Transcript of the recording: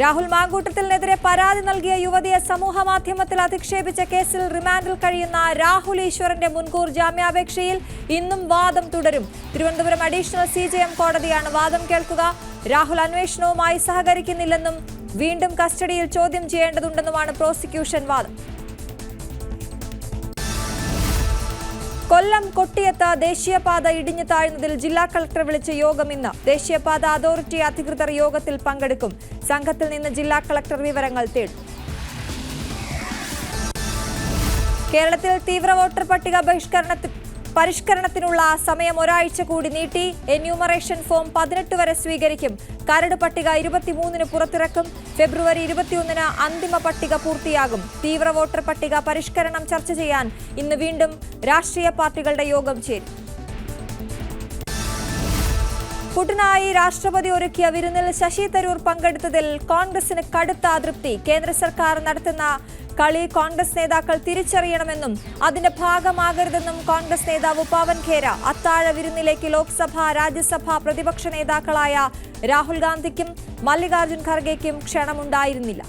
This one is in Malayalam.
രാഹുൽ മാങ്കൂട്ടത്തിനെതിരെ പരാതി നൽകിയ യുവതിയെ സമൂഹ മാധ്യമത്തിൽ അധിക്ഷേപിച്ച കേസിൽ റിമാൻഡിൽ കഴിയുന്ന രാഹുൽ ഈശ്വറിന്റെ മുൻകൂർ ജാമ്യാപേക്ഷയിൽ ഇന്നും വാദം തുടരും. തിരുവനന്തപുരം അഡീഷണൽ സി കോടതിയാണ് വാദം കേൾക്കുക. രാഹുൽ അന്വേഷണവുമായി സഹകരിക്കുന്നില്ലെന്നും വീണ്ടും കസ്റ്റഡിയിൽ ചോദ്യം ചെയ്യേണ്ടതുണ്ടെന്നുമാണ് പ്രോസിക്യൂഷൻ വാദം. കൊല്ലം കൊട്ടിയത്ത് ദേശീയപാത ഇടിഞ്ഞു താഴ്ന്നതിൽ ജില്ലാ കളക്ടർ വിളിച്ച യോഗം ഇന്ന്. ദേശീയപാത അതോറിറ്റി അധികൃതർ യോഗത്തിൽ പങ്കെടുക്കും. സംഘത്തിൽ നിന്ന് ജില്ലാ കളക്ടർ വിവരങ്ങൾ തേടും. കേരളത്തിൽ തീവ്ര വോട്ടർ പട്ടിക ബഹിഷ്കരണത്തി പരിഷ്കരണത്തിനുള്ള സമയം ഒരാഴ്ച കൂടി നീട്ടി എന്യൂമറേഷൻ ഫോം പതിനെട്ട് വരെ സ്വീകരിക്കും. കരട് പട്ടിക ഇരുപത്തിമൂന്നിന് പുറത്തിറക്കും. ഫെബ്രുവരി ഇരുപത്തിയൊന്നിന് അന്തിമ പട്ടിക പൂർത്തിയാകും. തീവ്ര വോട്ടർ പട്ടിക പരിഷ്കരണം ചർച്ച ചെയ്യാൻ ഇന്ന് വീണ്ടും രാഷ്ട്രീയ പാർട്ടികളുടെ യോഗം ചേരും. പുടിനായി രാഷ്ട്രപതി ഒരുക്കിയ വിരുന്നിൽ ശശി തരൂർ പങ്കെടുത്തതിൽ കോൺഗ്രസിന് കടുത്ത അതൃപ്തി. കേന്ദ്ര സർക്കാർ നടത്തുന്ന കളി കോൺഗ്രസ് നേതാക്കൾ തിരിച്ചറിയണമെന്നും അതിന്റെ ഭാഗമാകരുതെന്നും കോൺഗ്രസ് നേതാവ് പവൻ ഖേര അത്താഴ വിരുന്നിലേക്ക് ലോക്സഭ രാജ്യസഭ പ്രതിപക്ഷ നേതാക്കളായ രാഹുൽ ഗാന്ധിക്കും മല്ലികാർജുൻ ഖർഗെക്കും ക്ഷണമുണ്ടായിരുന്നില്ല.